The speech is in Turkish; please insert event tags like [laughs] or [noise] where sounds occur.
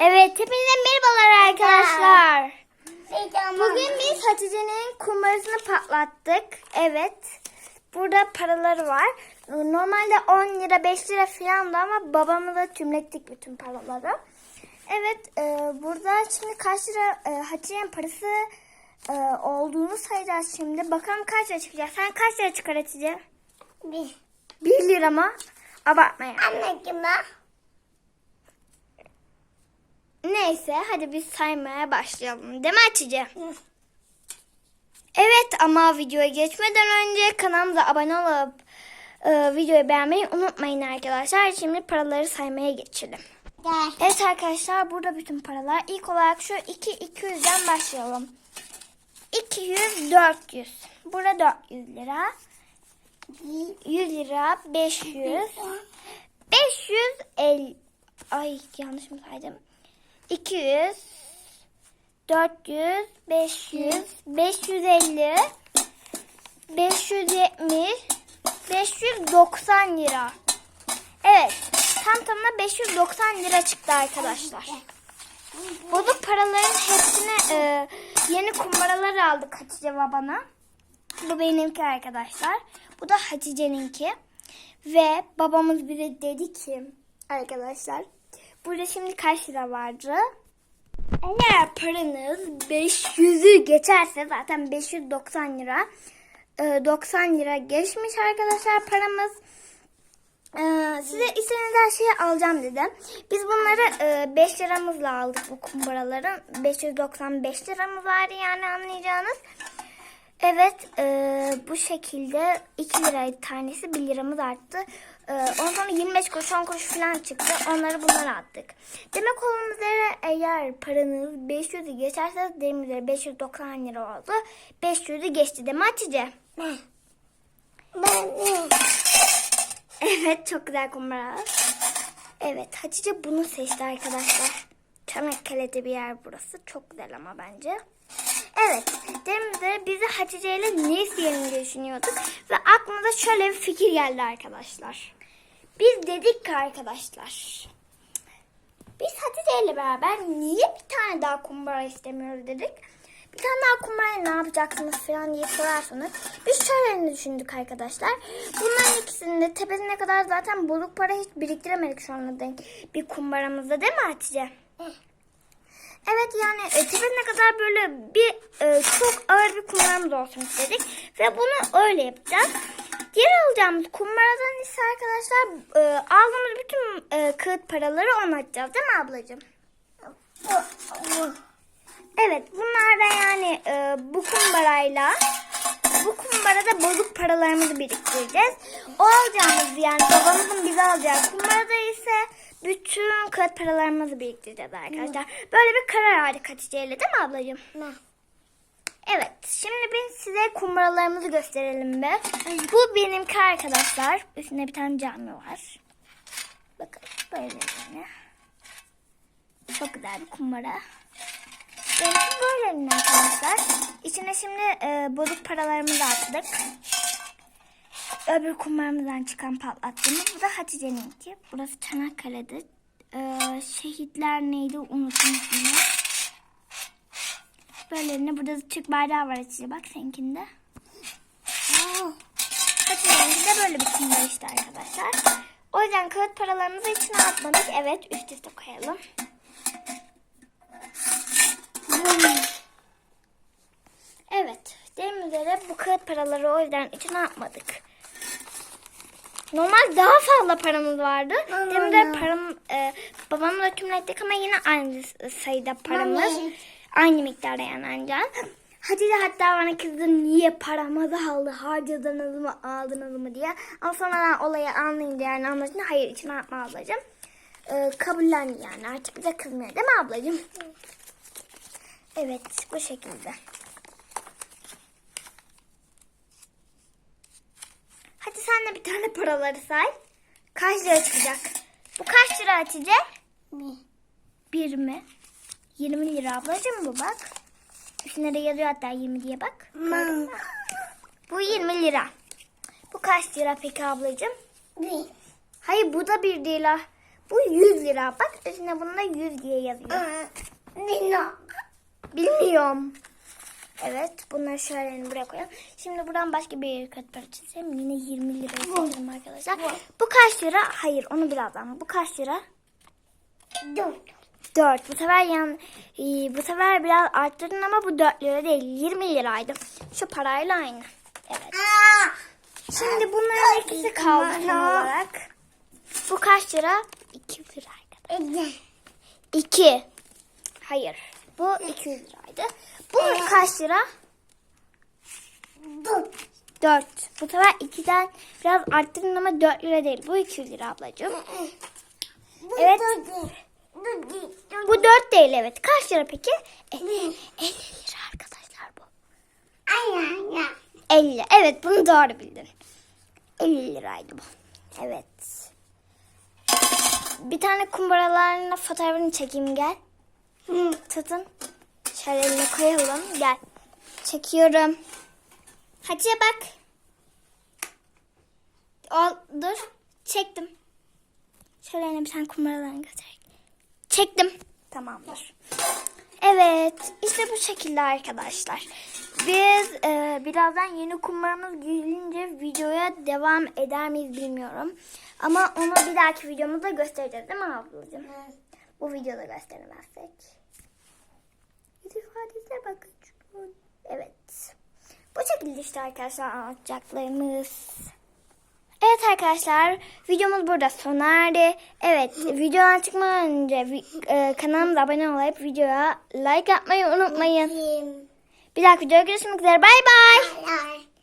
Evet, hepinize merhabalar arkadaşlar. Bugün biz Hatice'nin kumbarasını patlattık. Evet. Burada paraları var. Normalde 10 lira 5 lira filandı ama babamla tümlettik bütün paraları. Evet e, burada şimdi kaç lira e, Hatice'nin parası e, olduğunu sayacağız şimdi. Bakalım kaç lira çıkacak. Sen kaç lira çıkar Hatice? bir 1 lira mı? Abartma ya. anneciğim ben. Neyse hadi biz saymaya başlayalım. Değil mi Hatice? Evet ama videoya geçmeden önce kanalımıza abone olup e, videoyu beğenmeyi unutmayın arkadaşlar. Şimdi paraları saymaya geçelim. Gel. Evet arkadaşlar burada bütün paralar. İlk olarak şu 2 200'den başlayalım. 200 400. Burada 400 lira. 100 lira 500. 550 Ay yanlış mı saydım? 200 400 500 550 570 590 lira. Evet. Tam tamına 590 lira çıktı arkadaşlar. Bozuk paraların hepsine e, yeni kumbaralar aldık Hatice ve bana. Bu benimki arkadaşlar. Bu da Hatice'ninki. Ve babamız bize dedi ki arkadaşlar burada şimdi kaç lira vardı? Eğer paranız 500'ü geçerse zaten 590 lira. e, 90 lira geçmiş arkadaşlar paramız. Ee, size istediğiniz her şeyi alacağım dedim. Biz bunları 5 liramızla aldık bu kumbaraları. 595 liramız vardı yani anlayacağınız. Evet e, bu şekilde 2 liraydı tanesi 1 liramız arttı. E, ondan sonra 25 kuruş 10 kuruş falan çıktı. Onları bunlara attık. Demek olduğum üzere eğer paranız 500'ü geçerse dediğim üzere 590 lira oldu. 500'ü geçti değil mi Hatice? Ben. Evet çok güzel kumbara. Evet Hatice bunu seçti arkadaşlar. Çanakkale'de bir yer burası. Çok güzel ama bence. Evet. Demizde bizi Hatice ile ne isteyelim düşünüyorduk. Ve aklımıza şöyle bir fikir geldi arkadaşlar. Biz dedik ki arkadaşlar. Biz Hatice ile beraber niye bir tane daha kumbara istemiyoruz dedik. Bir tane daha kumbarayı ne yapacaksınız falan diye sorarsanız biz şöyle düşündük arkadaşlar. Bunların ikisinin de tepesine kadar zaten bozuk para hiç biriktiremedik şu anda denk bir kumbaramızda değil mi Hatice? E, tepesine kadar böyle bir e, çok ağır bir kumbaramız olsun istedik. Ve bunu öyle yapacağız. Diğer alacağımız kumbaradan ise arkadaşlar e, aldığımız bütün e, kağıt paraları ona atacağız değil mi ablacığım? Evet bunlar da yani e, bu kumbarayla bu kumbarada bozuk paralarımızı biriktireceğiz. O alacağımız yani babamızın bize alacağı kumbarada ise bütün kağıt paralarımızı biriktireceğiz arkadaşlar. Böyle bir karar aldık Hatice ile değil mi ablacığım? Ne? Evet şimdi biz size kumbaralarımızı gösterelim be. Bu benimki arkadaşlar. Üstünde bir tane cami var. Bakın böyle yani. Çok güzel bir kumbara. Benimki böyle arkadaşlar. İçine şimdi e, bozuk paralarımızı attık. Öbür kumbaramızdan çıkan patlattığımız. Bu da Hatice'ninki. Burası Çanakkale'de. E, şehitler neydi unuttum ismini. Böyle ne burada Türk bayrağı var Hatice. Bak seninkinde. Hatice'ninki de böyle bir kumbara işte arkadaşlar. O yüzden kağıt paralarımızı içine atmadık. Evet üst üste koyalım. Evet. Dediğim bu kağıt paraları o yüzden içine atmadık. Normal daha fazla paramız vardı. Demin de param e, babamla tümlettik ama yine aynı sayıda paramız. Mami. Aynı miktarda yani ancak. Hadi de hatta bana kızdı niye paramızı aldı harcadınız mı aldınız mı diye. Ama sonra olayı anlayınca yani anlaşınca hayır içine atma ablacığım. E, kabullendi yani artık bize kızmıyor değil mi ablacığım? Evet bu şekilde. Hadi sen de bir tane paraları say. Kaç lira çıkacak? Bu kaç lira Hatice? bir. Bir mi? 20 lira ablacığım bu bak. Üstünde de yazıyor hatta 20 diye bak. Man. [laughs] Bu 20 lira. Bu kaç lira peki ablacığım? Bir. Hayır bu da bir değil ha. Bu 100 lira. Bak üstüne bunda 100 diye yazıyor. Dino. Bilmiyorum. Evet bunları şöyle buraya koyalım. Şimdi buradan başka bir kat para çizeyim. Yine 20 lira istedim arkadaşlar. Bu kaç lira? Hayır onu birazdan. Bu kaç lira? Dur. 4. Bu sefer yan, e, bu sefer biraz arttırdın ama bu 4 lira değil. 20 liraydı. Şu parayla aynı. Evet. Şimdi bunların ikisi kaldı son olarak. Bu kaç lira? 200 lira arkadaşlar. 2. Hayır. Bu 200 liraydı. Bu kaç lira? Dur. 4. Bu sefer 2'den biraz arttırdın ama 4 lira değil. Bu 200 lira ablacığım. Evet. Dur. Dur. Dur. Dur. Bu 4 değil evet. Kaç lira peki? 50, 50 lira arkadaşlar bu. Ay ay. 50. Evet bunu doğru bildin. 50 liraydı bu. Evet. Bir tane kumbaralarla fotoğrafını çekeyim gel. Hı, tutun. Şöyle koyalım. Gel. Çekiyorum. Hatice bak. Ol, dur. Çektim. Şöyle bir tane kumbaralarını göstereyim. Çektim. Tamamdır. Evet, işte bu şekilde arkadaşlar. Biz e, birazdan yeni kumbaramız gelince videoya devam eder miyiz bilmiyorum. Ama onu bir dahaki videomuzda göstereceğiz değil mi ablacığım? Bu videoda gösteremezsek. Yüz ifadesine bakın. Evet. Bu şekilde işte arkadaşlar anlatacaklarımız. Evet arkadaşlar videomuz burada sona erdi. Evet videodan çıkmadan önce e, kanalımıza abone olup videoya like atmayı unutmayın. Bir dahaki videoda görüşmek üzere. Bay bay. Ay ay.